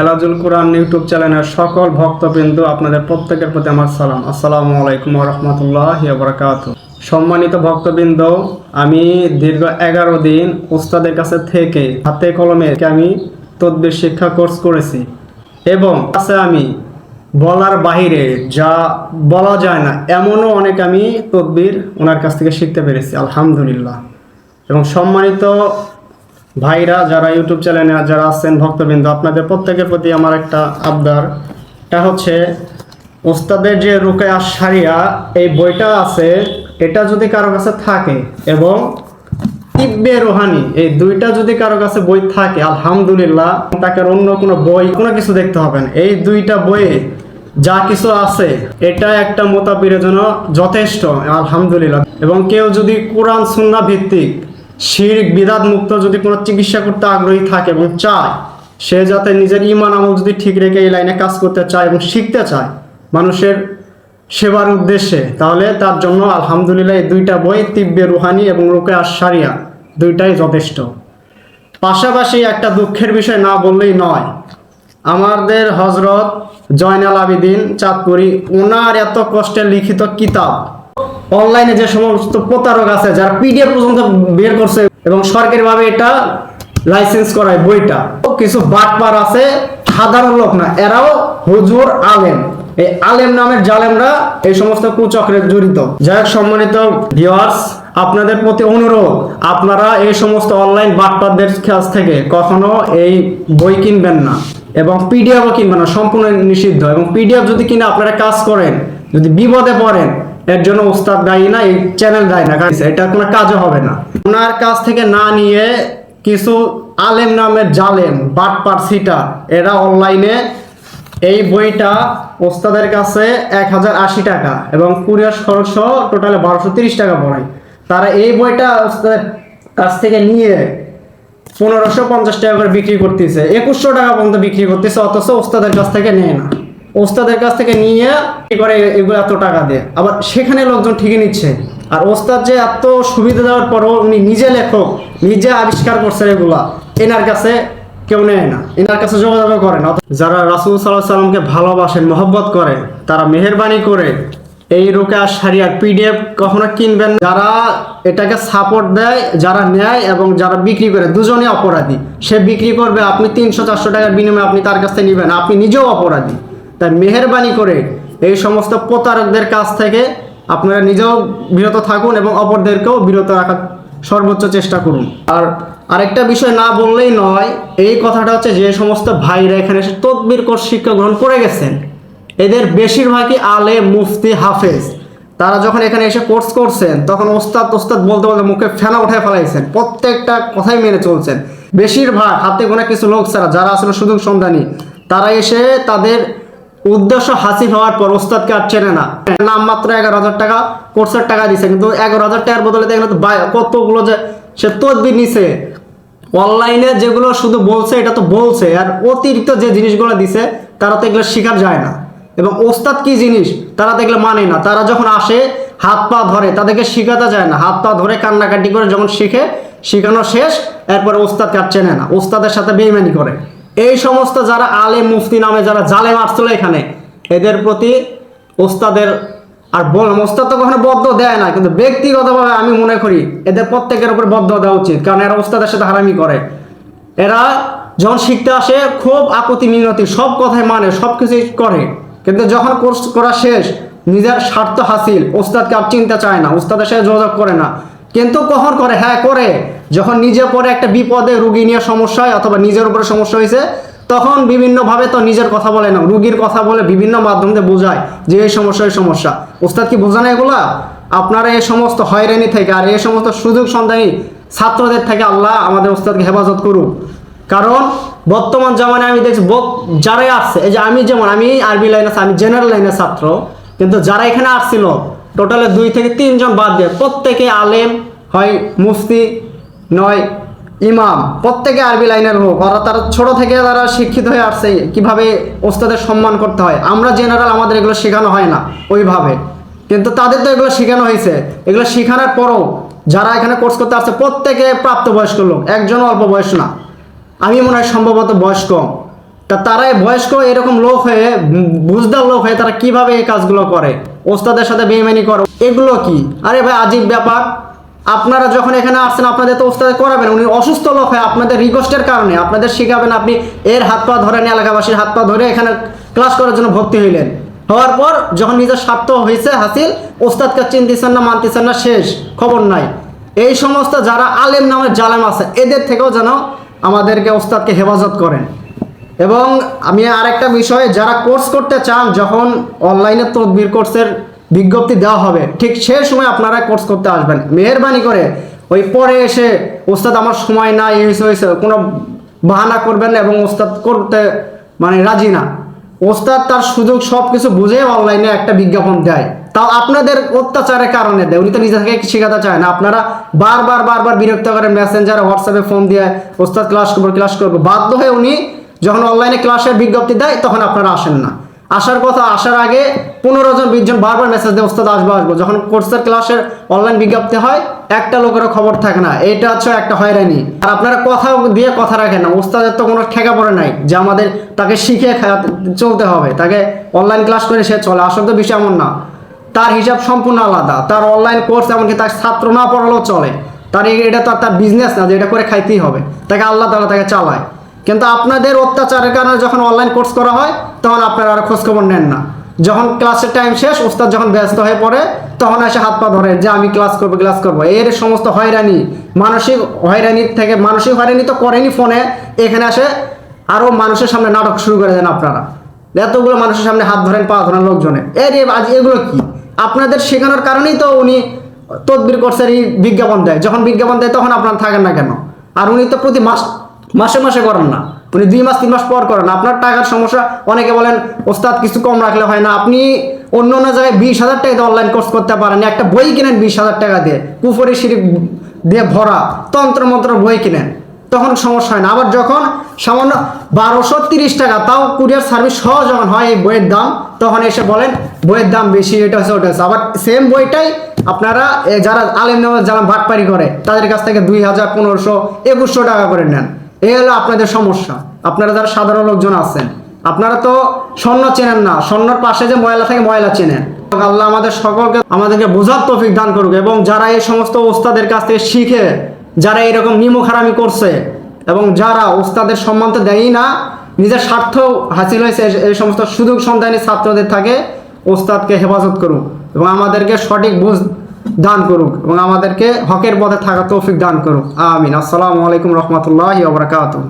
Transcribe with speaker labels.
Speaker 1: এলাজুল কোরআন YouTube চ্যানেলের সকল ভক্তবৃন্দ, আপনাদের প্রত্যেকের প্রতি আমার সালাম। আসসালামু আলাইকুম রহমতুল্লাহ বরকাত সম্মানিত ভক্তবৃন্দ, আমি দীর্ঘ এগারো দিন উস্তাদের কাছে থেকে হাতে কলমে আমি তদ্বির শিক্ষা কোর্স করেছি এবং আছে আমি বলার বাহিরে যা বলা যায় না, এমনও অনেক আমি তদ্বির ওনার কাছ থেকে শিখতে পেরেছি, আলহামদুলিল্লাহ। এবং সম্মানিত ভাইরা যারা ইউটিউব চ্যানেলে যারা আছেন ভক্তবৃন্দ, আপনাদের প্রত্যেকের প্রতি আমার একটা আবদার। এটা হচ্ছে, ওস্তাদের যে রুকায়া সারিয়া, এই বইটা আছে, এটা যদি কারও কাছে থাকে এবং তিব্বে রোহানি, এই দুইটা যদি কারও কাছে বই থাকে, আলহামদুলিল্লাহ, তাকে অন্য কোনো বই, কোনো কিছু দেখতে হবে না। এই দুইটা বইয়ে যা কিছু আছে, এটা একটা মোতাবিরের জন্য যথেষ্ট, আলহামদুলিল্লাহ। এবং কেউ যদি কোরআন সুন্না ভিত্তিক শিরক, বিদাত মুক্ত যদি কোনো চিকিৎসা করতে আগ্রহী থাকে এবং চায়, সে যাতে নিজের ইমান আমল যদি ঠিক রেখে এই লাইনে কাজ করতে চায় এবং শিখতে চায় মানুষের সেবার উদ্দেশ্যে, তাহলে তার জন্য আলহামদুলিল্লাহ এই দুইটা বই, তিব্বে রুহানি এবং রুকে আশারিয়া দুইটাই যথেষ্ট। পাশাপাশি একটা দুঃখের বিষয় না বললেই নয়, আমাদের হজরত জয়নাল আবিদিন চাঁদপুরি ওনার এত কষ্টের লিখিত কিতাব অনলাইনে যে সমস্ত প্রতারক আছে, যারা পিডিএফ পর্যন্ত বের করছে এবং সরকারিভাবে এটা লাইসেন্স করায় বইটা কিছু বাটপার আছে সাধারণ লোক না, এরাও হুজুর আলেম। এই আলেম নামের জালেমরা এই সমস্ত কুচক্রে জড়িত। যাই হোক, সম্মানিত ভিওয়ার্স আপনাদের প্রতি অনুরোধ, আপনারা এই সমস্ত অনলাইন বাটপারদের কাছ থেকে কখনো এই বই কিনবেন না এবং পিডিএফও কিনবেন না, সম্পূর্ণ নিষিদ্ধ। এবং পিডিএফ যদি কিনে আপনারা কাজ করেন, যদি বিপদে পড়েন এর জন্য উস্তাদ দায়ী না, এই চ্যানেল দায়ী না। কারণ এটা কোনো কাজও হবে না। ওনার কাছ থেকে না নিয়ে কিছু আলেম নামের জালেম, বাটপার সিটা এরা অনলাইনে এই বইটা ওস্তাদের কাছে এক হাজার আশি টাকা এবং কুরিয়ার খরচ টোটালে বারোশো তিরিশ টাকা পড়ায় তারা এই বইটা ওস্তাদের কাছ থেকে নিয়ে পনেরোশো পঞ্চাশ টাকা করে বিক্রি করতেছে, একুশশো টাকা পর্যন্ত বিক্রি করতেছে, অথচ ওস্তাদের কাছ থেকে নেয় না। ওস্তাদের কাছ থেকে নিয়ে কি করে এগুলো এত টাকা দেয়? আবার সেখানে লোকজন ঠিকই নিচ্ছে। আর ওস্তাদ যে এত সুবিধা দেওয়ার পরও উনি নিজে লেখক, নিজে আবিষ্কার করছেন এগুলা, এনার কাছে কেউ নেয় না। এনার কাছে যোগাযোগ করে না। যারা রাসুল সাল্লাহ সাল্লামকে ভালোবাসেন, মহব্বত করেন, তারা মেহরবানি করে এই রোকা সারিয়ার পিডিএফ কখনো কিনবেন যারা এটাকে সাপোর্ট দেয়, যারা নেয় এবং যারা বিক্রি করে দুজনে অপরাধী। সে বিক্রি করবে, আপনি তিনশো চারশো টাকার বিনিময়ে আপনি তার কাছ থেকে নেবেন, আপনি নিজেও অপরাধী। তাই মেহরবানি করে এই সমস্ত প্রতারকদের কাছ থেকে আপনারা নিজেও বিরত থাকুন এবং অপরদেরকেও বিরত রাখার সর্বোচ্চ চেষ্টা করুন। আর আরেকটা বিষয় না বললেই নয়, এই কথাটা হচ্ছে যে সমস্ত ভাইরা এখানে এসে তদবির কোর্স শিক্ষা গ্রহণ করে গেছেন, এদের বেশিরভাগই আলে মুফতি, হাফেজ। তারা যখন এখানে এসে কোর্স করছেন, তখন ওস্তাদ ওস্তাদ বলতে বলতে মুখে ফেনা উঠে ফেলাইছেন, প্রত্যেকটা কথাই মেনে চলছেন। বেশিরভাগ হাতে গোনা কিছু লোক ছাড়া, যারা আসলে সুযোগ সন্ধানী, তারা এসে তাদের উদ্দেশ্য হাসিল হওয়ার পর ওস্তাদকে আর চেনে না। নাম মাত্র এগারো হাজার টাকা, কোর্সের টাকা দিছে, কিন্তু এগারো হাজার টাকার বদলে দেখলে তো কতগুলো যে সে তদবির নিছে। অনলাইনে যেগুলো শুধু বলছে, এটা তো বলছে, আর অতিরিক্ত যে জিনিসগুলো দিছে, তারা তো এগুলো শেখার যায় না। এবং ওস্তাদ কি জিনিস? তারা দেখলে মানে না। তারা যখন আসে, হাত পা ধরে, তাদেরকে শেখাতে যায় না। হাত পা ধরে কান্নাকাটি করে যখন শিখে, শেখানো শেষ, এরপরে ওস্তাদ কার চেনে না। ওস্তাদের সাথে বেইমানি করে। এই সমস্ত যারা আলে মুফতি নামে যারা জালেম আসছিল এখানে, এদের প্রতি ওস্তাদের আর বললাম ওস্তাদ তো কখনো বদ্ধ দেয় না, কিন্তু ব্যক্তিগতভাবে আমি মনে করি এদের প্রত্যেকের উপর বদ্ধ দেওয়া উচিত, কারণ এরা ওস্তাদের সাথে হারামি করে। এরা যখন শিখতে আসে, খুব আপত্তি, মিনতি, সব কথাই মানে সব কিছুই করে। কিন্তু যখন কোর্স করা শেষ, নিজের স্বার্থ হাসিল, ওস্তাদকে আর চিনতে চায় না, ওস্তাদের সাথে যোগাযোগ করে না। কিন্তু কখন করে? হ্যাঁ করে। যখন নিজে পরে একটা বিপদে রুগী নিয়ে সমস্যা হয় অথবা নিজের উপরে সমস্যা হয়েছে, তখন বিভিন্নভাবে তো নিজের কথা বলে না, রুগীর কথা বলে বিভিন্ন মাধ্যম বোঝায় যে এই সমস্যা এই সমস্যা। ওস্তাদ কি বোঝানো এগুলা? আপনারা এই সমস্ত হয়রানি থেকে আর এই সমস্ত সুযোগ সন্ধানী ছাত্রদের থেকে আল্লাহ আমাদের ওস্তাদকে হেফাজত করুক। কারণ বর্তমান জামানায় আমি দেখছি যারাই আসছে, এই যে আমি যেমন, আমি আরবি লাইনে আমি জেনারেল লাইনের ছাত্র, কিন্তু যারা এখানে আসছিল, টোটালে দুই থেকে তিনজন বাদ দিয়ে প্রত্যেকে আলেম হয় মুফতি নয়, ইমাম, প্রত্যেকে আরবি লাইনের হোক ওরা তারা ছোট থেকে তারা শিক্ষিত হয়ে আসছে, কীভাবে ওস্তাদের সম্মান করতে হয়? আমরা জেনারেল আমাদের এগুলো শেখানো হয় না, ওইভাবে। কিন্তু তাদের তো এগুলো শেখানো হয়েছে। এগুলো শেখানোর পরও যারা এখানে কোর্স করতে আসছে, প্রত্যেকে প্রাপ্তবয়স্ক লোক একজন অল্প বয়স না। আমি মনে হয় সম্ভবত বয়স্ক।
Speaker 2: তা তারাই বয়স্ক, এরকম লোক হয়ে, বুঝদার লোক হয়ে তারা কীভাবে এই কাজগুলো করে? ওস্তাদের সাথে বেইমানি করে, এগুলো কি? আরে ভাই, আজীব ব্যাপার। আপনারা যখন এখানে আসছেন, আপনাদের তো ওস্তাদে করাবেন, উনি অসুস্থ লোক হয় আপনাদের রিকোয়েস্টের কারণে আপনাদের শেখাবেন আপনি এর হাত পা ধরেন এলাকাবাসীর হাত পা ধরে এখানে ক্লাস করার জন্য ভর্তি হইলেন। হওয়ার পর যখন নিজের স্বার্থ হয়েছে হাসিল, ওস্তাদকে চিনতেছেন না, মানতেছেন না, শেষ, খবর নাই। এই সমস্ত যারা আলেম নামের জালেম আছে, এদের থেকেও যেন আমাদেরকে ওস্তাদকে হেফাজত করেন। এবং আমি আরেকটা বিষয়ে, যারা কোর্স করতে চান, যখন অনলাইনে তদবির কোর্সের বিজ্ঞপ্তি দেওয়া হবে। ঠিক সেই সময় আপনারা কোর্স করতে আসবেন। মেহরবানি করে ওই পরে এসে, ওস্তাদ, আমার সময় এই হয়েছে হয়েছে। কোনো বাহানা করবেন না এবং ওস্তাদ করতে মানে রাজি না। ওস্তাদ তার সুযোগ সব কিছু বুঝে অনলাইনে একটা বিজ্ঞাপন দেয়। তাও আপনাদের অত্যাচারের কারণে দেয়। উনি তো নিজে থেকে শেখাতে চায় না। আপনারা বারবার বারবার বিরক্ত করেন মেসেঞ্জারে হোয়াটসঅ্যাপে ফোন দিয়ে, ওস্তাদ ক্লাস করব ক্লাস করব। বাধ্য হয়ে উনি যখন অনলাইনে ক্লাসের বিজ্ঞপ্তি দেয়, তখন আপনারা আসেন না। আসার কথা আসার আগে পনেরো জন, বিশ জন বারবার মেসেজ দেয় ওস্তাদ আসব আসব। যখন কোর্সের ক্লাসের অনলাইন বিজ্ঞপ্তি হয়, একটা লোকেরও খবর থাকে না। এটা হচ্ছে একটা হয়রানি। আর আপনারা কথা দিয়ে কথা রাখেন না। ওস্তাদের তো কোনো ঠেকা পড়ে নাই যে আমাদের তাকে শিখে চলতে হবে। তাকে অনলাইন ক্লাস করে সে চলে। আসল তো বিষয় এমন না। তার হিসাব সম্পূর্ণ আলাদা। তার অনলাইন কোর্স এমনকি তার ছাত্র না পড়ালেও চলে। তার এটা তো তার বিজনেস না যে এটা করে খাইতেই হবে। তাকে আল্লাহ তালা তাকে চালায়। কিন্তু আপনাদের অত্যাচারের কারণে যখন অনলাইন কোর্স করা হয়, তখন আপনারা আর খোঁজখবর নেন না। যখন ক্লাসের টাইম শেষ, ওস্তাদ যখন ব্যস্ত হয়ে পড়ে, তখন এসে হাত পা ধরে, যে আমি ক্লাস করব ক্লাস করব। এর সমস্ত হয়রানি, মানসিক হয়রানির থেকে, মানসিক হয়রানি তো করেনি ফোনে, এখানে আসে আরও মানুষের সামনে নাটক শুরু করে দেন আপনারা। এতগুলো মানুষের সামনে হাত ধরেন, পা ধরেন লোকজনে। এর আজ এগুলো কি? আপনাদের শেখানোর কারণেই তো উনি তদবির কোর্সের এই বিজ্ঞাপন দেয়। যখন বিজ্ঞাপন দেয়, তখন আপনারা থাকেন না কেন? আর উনি তো প্রতি মাস মাসে মাসে করেন না। উনি দুই মাস, তিন মাস পর করেন। আপনার টাকার সমস্যা, অনেকে বলেন, ওস্তাদ, কিছু কম রাখলে হয় না। আপনি অন্য অন্য জায়গায় বিশ হাজার টাকা দিয়ে অনলাইন কোর্স করতে পারেন। একটা বই কিনেন বিশ হাজার টাকা দিয়ে। কুফরি সিঁড়ি দিয়ে ভরা তন্ত্র মন্ত্র বই কিনেন। তখন সমস্যা হয় না। আবার যখন সামান্য বারোশো তিরিশ টাকা, তাও কুরিয়ার সার্ভিস সহ যখন হয় এই বইয়ের দাম, তখন এসে বলেন, বইয়ের দাম বেশি, এটা হচ্ছে, ওটা হচ্ছে। আবার সেম বইটাই আপনারা যারা আলেম যারা বাটপারি করে, তাদের কাছ থেকে দুই হাজার, পনেরোশো, একুশশো টাকা করে নেন। এই হলো আপনাদের সমস্যা। আপনারা যারা সাধারণ লোকজন আছেন, আপনারা তো স্বর্ণ চেনেন না। স্বর্ণর পাশে যে ময়লা থাকে, ময়লা চেনেন। আল্লাহ আমাদের সকলকে, আমাদেরকে বোঝার তৌফিক দান করুক এবং যারা এই সমস্ত ওস্তাদের কাছ থেকে শিখে, যারা এরকম নিমুখারামি করছে এবং যারা ওস্তাদের সম্মান তো দেয়ই না, নিজের স্বার্থ হাসিল হয়েছে এই সমস্ত সুযোগ সন্ধানী ছাত্রদের থাকে, ওস্তাদকে হেফাজত করুক এবং আমাদেরকে সঠিক বুঝ দান করুক এবং আমাদেরকে হকের পথে থাকা তৌফিক দান করুক। আমিন। আসসালামু আলাইকুম রহমতুল্লাহ বারকাতুহ।